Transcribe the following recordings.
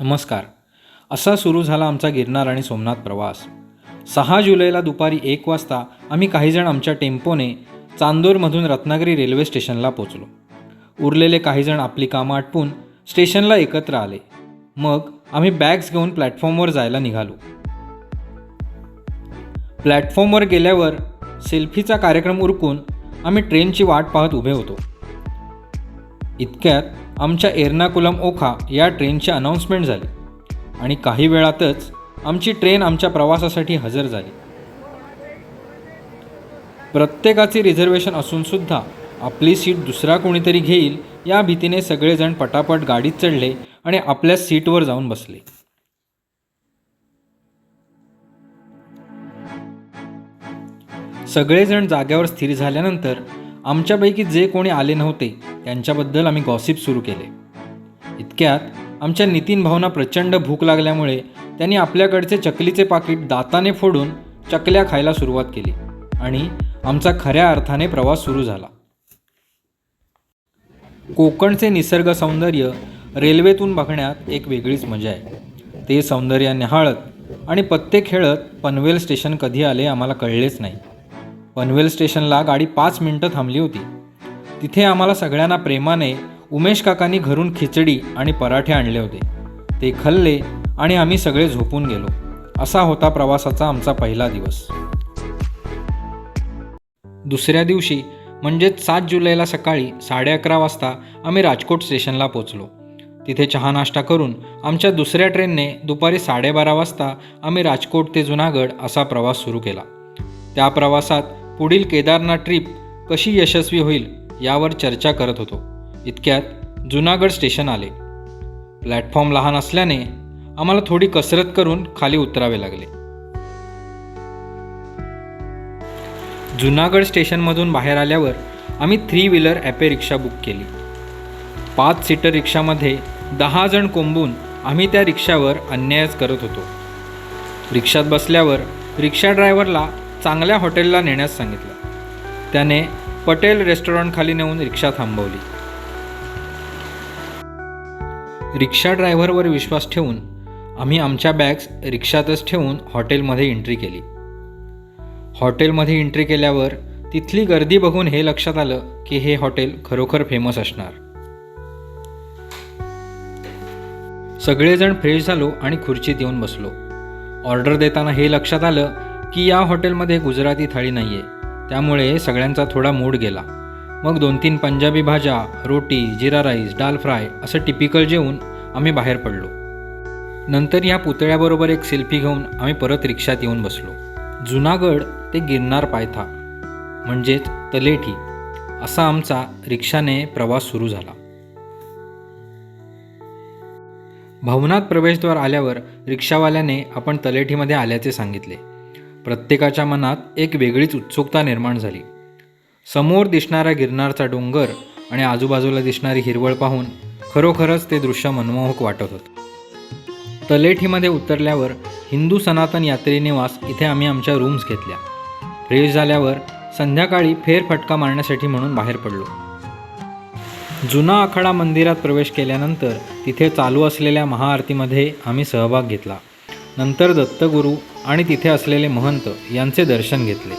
नमस्कार. असा सुरू झाला आमचा गिरनार आणि सोमनाथ प्रवास. सहा जुलैला दुपारी एक वाजता आम्ही काहीजण आमच्या टेम्पोने चांदोरमधून रत्नागिरी रेल्वे स्टेशनला पोचलो. उरलेले काहीजण आपली कामं आटपून स्टेशनला एकत्र आले. मग आम्ही बॅग्स घेऊन प्लॅटफॉर्मवर जायला निघालो. प्लॅटफॉर्मवर गेल्यावर सेल्फीचा कार्यक्रम उरकून आम्ही ट्रेनची वाट पाहत उभे होतो. इतक्यात आमच्या एर्नाकुलम ओखा या ट्रेनची अनाऊन्समेंट झाली. आणि काही वेळातच आमची ट्रेन आमच्या प्रवासासाठी हजर झाली. प्रत्येकाचे रिझर्वेशन असूनसुद्धा आपली सीट दुसरा कोणीतरी घेईल या भीतीने सगळेजण पटापट गाडीत चढले आणि आपल्या सीटवर जाऊन बसले. सगळेजण जाग्यावर स्थिर झाल्यानंतर आमच्यापैकी जे कोणी आले नव्हते यांच्याबद्दल आम्ही गॉसिप सुरू केले. इतक्यात आमच्या नितीन भाऊंना प्रचंड भूक लागल्यामुळे त्यांनी आपल्याकडचे चकलीचे पाकिट दाताने फोडून चकल्या खायला सुरुवात केली आणि आमचा खऱ्या अर्थाने प्रवास सुरू झाला. कोकणचे निसर्ग सौंदर्य रेल्वेतून बघण्यात एक वेगळीच मजा आहे. ते सौंदर्य निहाळत आणि पत्ते खेळत पनवेल स्टेशन कधी आले आम्हाला कळलेच नाही. पनवेल स्टेशनला गाडी पाच मिनटं थांबली होती. तिथे आम्हाला सगळ्यांना प्रेमाने उमेश काकांनी घरून खिचडी आणि पराठे आणले होते. ते खाल्ले आणि आम्ही सगळे झोपून गेलो. असा होता प्रवासाचा आमचा पहिला दिवस. दुसऱ्या दिवशी म्हणजेच सात जुलैला सकाळी साडे अकरा वाजता आम्ही राजकोट स्टेशनला पोचलो तिथे चहा नाश्ता करून आमच्या दुसऱ्या ट्रेनने दुपारी साडेबारा वाजता आम्ही राजकोट ते जुनागड असा प्रवास सुरू केला. त्या प्रवासात पुढील केदारनाथ ट्रिप कशी यशस्वी होईल यावर चर्चा करत होतो. इतक्यात जुनागड स्टेशन आले. प्लॅटफॉर्म लहान असल्याने आम्हाला थोडी कसरत करून खाली उतरावे लागले. जुनागड स्टेशनमधून बाहेर आल्यावर आम्ही थ्री व्हीलर ॲपे रिक्षा बुक केली. पाच सीटर रिक्षामध्ये दहा जण कोंबून आम्ही त्या रिक्षावर अन्यायच करत होतो. रिक्षात बसल्यावर रिक्षा ड्रायव्हरला चांगल्या हॉटेलला नेण्यास सांगितलं. त्याने पटेल रेस्टॉरंट खाली नेऊन रिक्षा थांबवली. रिक्षा ड्रायव्हरवर विश्वास ठेवून आम्ही आमच्या बॅग्स रिक्षातच ठेवून हॉटेलमध्ये एंट्री केली. हॉटेलमध्ये एंट्री केल्यावर तिथली गर्दी बघून हे लक्षात आलं की हे हॉटेल खरोखर फेमस असणार. सगळेजण फ्रेश झालो आणि खुर्चीत येऊन बसलो. ऑर्डर देताना हे लक्षात आलं की या हॉटेलमध्ये गुजराती थाळी नाही आहे त्यामुळे सगळ्यांचा थोडा मूड गेला. मग दोन तीन पंजाबी भाज्या रोटी जिरा राईस डाल फ्राय असं टिपिकल जेवून आम्ही बाहेर पडलो. नंतर या पुतळ्याबरोबर एक सेल्फी घेऊन आम्ही परत रिक्षात येऊन बसलो. जुनागड ते गिरनार पायथा म्हणजेच तलेठी असा आमचा रिक्षाने प्रवास सुरू झाला. भवनात प्रवेशद्वार आल्यावर रिक्षावाल्याने आपण तलेठीमध्ये आल्याचे सांगितले. प्रत्येकाच्या मनात एक वेगळीच उत्सुकता निर्माण झाली. समोर दिसणारा गिरनारचा डोंगर आणि आजूबाजूला दिसणारी हिरवळ पाहून खरोखरच ते दृश्य मनमोहक वाटत होतं. तलेठीमध्ये उतरल्यावर हिंदू सनातन यात्री निवास इथे आम्ही आमच्या रूम्स घेतल्या. फ्रेश झाल्यावर संध्याकाळी फेरफटका मारण्यासाठी म्हणून बाहेर पडलो. जुना आखाडा मंदिरात प्रवेश केल्यानंतर तिथे चालू असलेल्या महाआरतीमध्ये आम्ही सहभाग घेतला. नंतर दत्तगुरू आणि तिथे असलेले महंत यांचे दर्शन घेतले.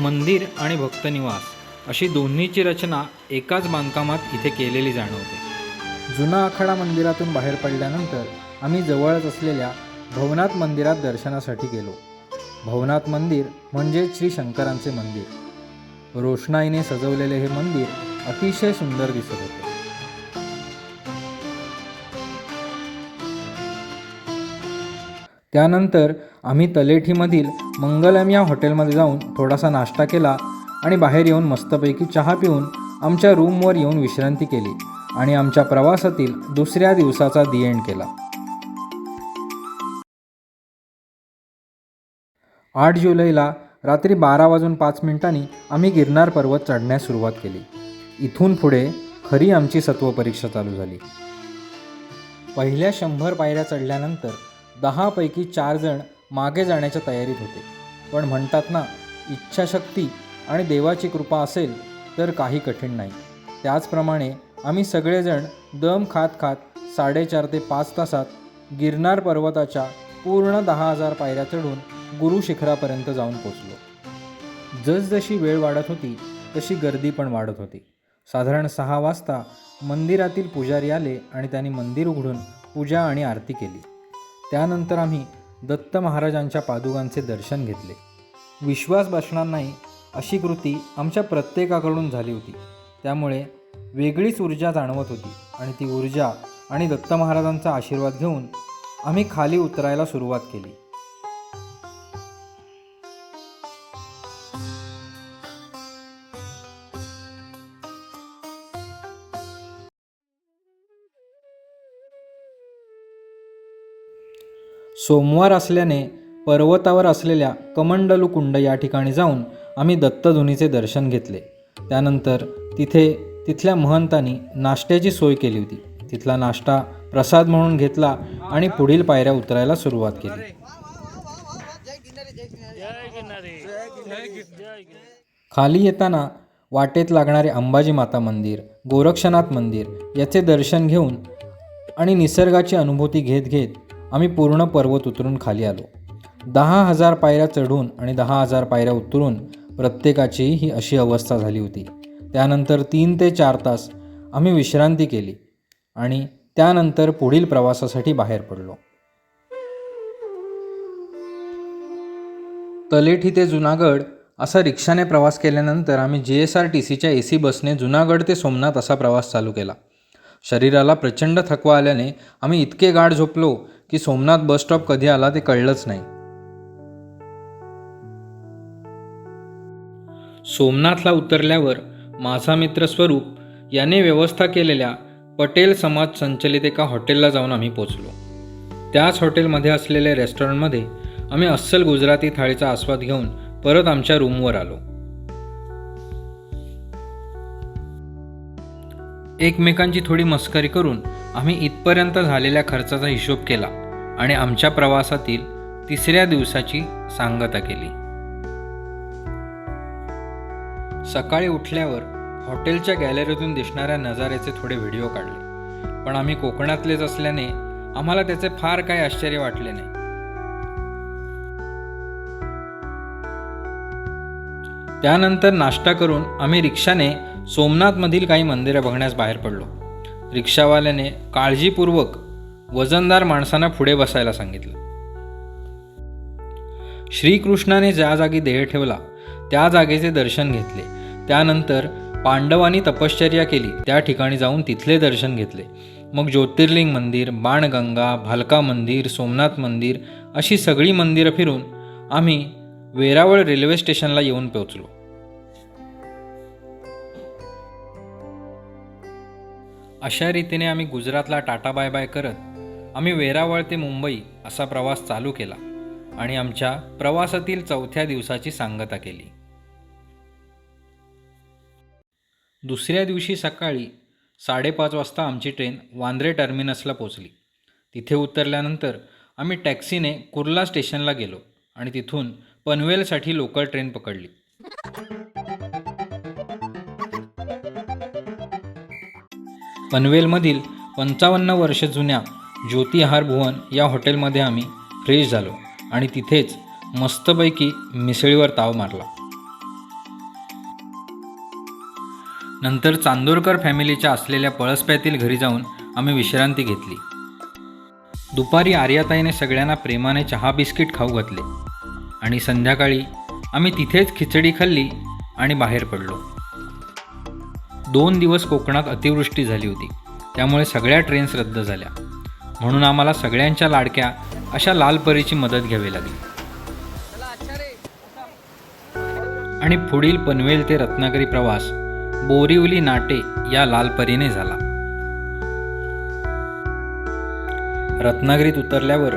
मंदिर आणि भक्तनिवास अशी दोन्हीची रचना एकाच बांधकामात इथे केलेली जाणवते. जुना आखाडा मंदिरातून बाहेर पडल्यानंतर आम्ही जवळच असलेल्या भवनाथ मंदिरात दर्शनासाठी गेलो. भवनाथ मंदिर म्हणजे श्री शंकरांचे मंदिर. रोषणाईने सजवलेले हे मंदिर अतिशय सुंदर दिसत होते. त्यानंतर आम्ही तलेठीमधील मंगलम या हॉटेलमध्ये जाऊन थोडासा नाश्ता केला आणि बाहेर येऊन मस्तपैकी चहा पिऊन आमच्या रूमवर येऊन विश्रांती केली आणि आमच्या प्रवासातील दुसऱ्या दिवसाचा दी एंड केला. आठ जुलैला रात्री बारा वाजून पाच मिनिटांनी आम्ही गिरनार पर्वत चढण्यास सुरुवात केली. इथून पुढे खरी आमची सत्व परीक्षा चालू झाली. पहिल्या शंभर पायऱ्या चढल्यानंतर दहापैकी चार जण मागे जाण्याच्या तयारीत होते. पण म्हणतात ना इच्छाशक्ती आणि देवाची कृपा असेल तर काही कठीण नाही. त्याचप्रमाणे आम्ही सगळेजण दम खात खात साडेचार ते पाच तासात गिरनार पर्वताच्या पूर्ण दहा हजार पायऱ्या चढून गुरु शिखरापर्यंत जाऊन पोचलो. जसजशी वेळ वाढत होती तशी गर्दी पण वाढत होती. साधारण सहा वाजता मंदिरातील पुजारी आले आणि त्यांनी मंदिर उघडून पूजा आणि आरती केली. त्यानंतर आम्ही दत्त महाराजांच्या पादुकांचे दर्शन घेतले. विश्वास बसणार नाही अशी कृती आमच्या प्रत्येकाकडून झाली होती. त्यामुळे वेगळीच ऊर्जा जाणवत होती आणि ती ऊर्जा आणि दत्त महाराजांचा आशीर्वाद घेऊन आम्ही खाली उतरायला सुरुवात केली. सोमवार असल्याने पर्वतावर असलेल्या कमंडलू कुंड या ठिकाणी जाऊन आम्ही दत्तधुनीचे दर्शन घेतले. त्यानंतर तिथे तिथल्या महंतांनी नाश्त्याची सोय केली होती. तिथला नाश्ता प्रसाद म्हणून घेतला आणि पुढील पायऱ्या उतरायला सुरुवात केली. खाली येताना वाटेत लागणारे अंबाजी माता मंदिर गोरक्षनाथ मंदिर याचे दर्शन घेऊन आणि निसर्गाची अनुभूती घेत घेत आम्ही पूर्ण पर्वत उतरून खाली आलो. दहा हजार पायऱ्या चढून आणि दहा हजार पायऱ्या उतरून प्रत्येकाची ही अशी अवस्था झाली होती. त्यानंतर तीन ते चार तास आम्ही विश्रांती केली आणि त्यानंतर पुढील प्रवासासाठी बाहेर पडलो. तलेठी ते जुनागड असा रिक्षाने प्रवास केल्यानंतर आम्ही जी एस आर टी सीच्या ए सी बसने जुनागड ते सोमनाथ असा प्रवास चालू केला. शरीराला प्रचंड थकवा आल्याने आम्ही इतके गाढ झोपलो की सोमनाथ बस स्टॉप कधी आला ते कळलंच नाही. सोमनाथला उतरल्यावर माझा मित्र स्वरूप याने व्यवस्था केलेल्या पटेल समाज संचलित एका हॉटेलला जाऊन आम्ही पोचलो. त्याच हॉटेलमध्ये असलेल्या रेस्टॉरंटमध्ये आम्ही अस्सल गुजराती थाळीचा आस्वाद घेऊन परत आमच्या रूमवर आलो. एकमेकांची थोडी मस्करी करून आम्ही इथपर्यंत झालेल्या खर्चाचा हिशोब केला. आणि आमच्या प्रवासातील तिसऱ्या दिवसाची सांगता केली. सकाळी उठल्यावर हॉटेलच्या गॅलरीतून दिसणाऱ्या नजाऱ्याचे थोडे व्हिडिओ काढले. पण आम्ही कोकणातलेच असल्याने आम्हाला त्याचे फार काही आश्चर्य वाटले नाही. त्यानंतर नाश्ता करून आम्ही रिक्षाने सोमनाथमधील काही मंदिरं बघण्यास बाहेर पडलो. रिक्षावाल्याने काळजीपूर्वक वजनदार माणसांना पुढे बसायला सांगितलं. श्रीकृष्णाने ज्या जागी देह ठेवला त्या जागेचे दर्शन घेतले. त्यानंतर पांडवांनी तपश्चर्या केली त्या ठिकाणी जाऊन तिथले दर्शन घेतले. मग ज्योतिर्लिंग मंदिर बाणगंगा भालका मंदिर सोमनाथ मंदिर अशी सगळी मंदिरं फिरून आम्ही वेरावळ रेल्वे स्टेशनला येऊन पोहोचलो. अशा रीतीने आम्ही गुजरातला टाटा बाय बाय करत आम्ही वेरावळ ते मुंबई असा प्रवास चालू केला आणि आमच्या प्रवासातील चौथ्या दिवसाची सांगता केली. दुसऱ्या दिवशी सकाळी साडेपाच वाजता आमची ट्रेन वांद्रे टर्मिनसला पोचली तिथे उतरल्यानंतर आम्ही टॅक्सीने कुर्ला स्टेशनला गेलो आणि तिथून पनवेलसाठी लोकल ट्रेन पकडली. पनवेलमधील पंचावन्न वर्ष जुन्या ज्योतिहार भुवन या हॉटेलमध्ये आम्ही फ्रेश झालो आणि तिथेच मस्तपैकी मिसळीवर ताव मारला. नंतर चांदोरकर फॅमिलीच्या असलेल्या पळसप्यातील घरी जाऊन आम्ही विश्रांती घेतली. दुपारी आर्याताईने सगळ्यांना प्रेमाने चहा बिस्किट खाऊ घातले आणि संध्याकाळी आम्ही तिथेच खिचडी खाल्ली आणि बाहेर पडलो. दोन दिवस कोकणात अतिवृष्टी झाली होती त्यामुळे सगळ्या ट्रेन्स रद्द झाल्या. म्हणून आम्हाला सगळ्यांच्या लाडक्या अशा लालपरीची मदत घ्यावी लागली. आणि पुढील पनवेल ते रत्नागिरी प्रवास बोरिवली नाटे या लालपरीने झाला. रत्नागिरीत उतरल्यावर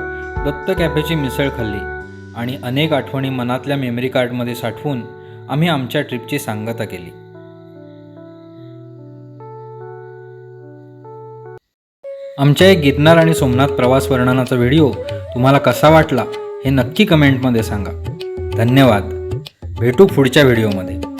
दत्त कॅफेची मिसळ खाल्ली आणि अनेक आठवणी मनातल्या मेमरी कार्डमध्ये साठवून आम्ही आमच्या ट्रिपची सांगता केली. आमच्या एक गिरनार आणि सोमनाथ प्रवास वर्णनाचा व्हिडिओ तुम्हाला कसा वाटला हे नक्की कमेंटमध्ये सांगा. धन्यवाद. भेटू पुढच्या व्हिडिओमध्ये.